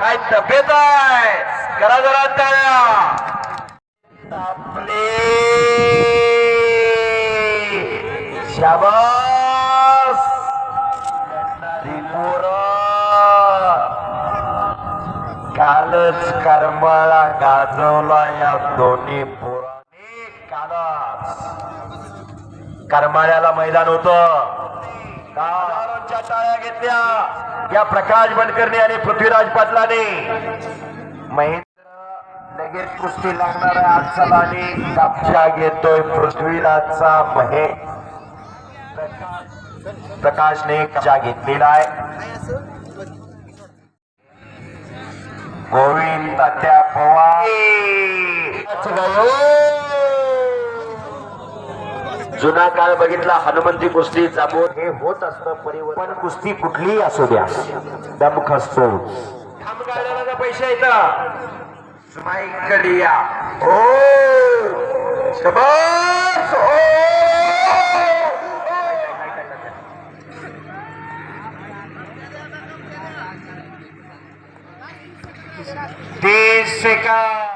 काय तब्येत आहे? करा जरा टाळ्या. आपले शाबास. कालच करमाळा गाजवला या दोन्ही पोराने. कालच. करमाळ्याला मैदान होत. हजारोंच्या टाळ्या घेतल्या. या प्रकाश बनकरने आणि पृथ्वीराज पाटलाने. महेंद्र लगेच कुस्ती लागणार आहे आज चलाने कापशा घेतोय पृथ्वीराजचा महे. प्रकाशने कपशा घेतलेला आहे. गोविंद तात्या पवार जुना काळ बघितला हनुमंती कुस्ती जाबोर हे होत असतं परिवर्तन. पण कुस्ती कुठलीही असू द्या. दमख असतो थांब गाड्याला पैसे येतात स्माईकडे या ओ! शबास! ओ! तीस सेकंद.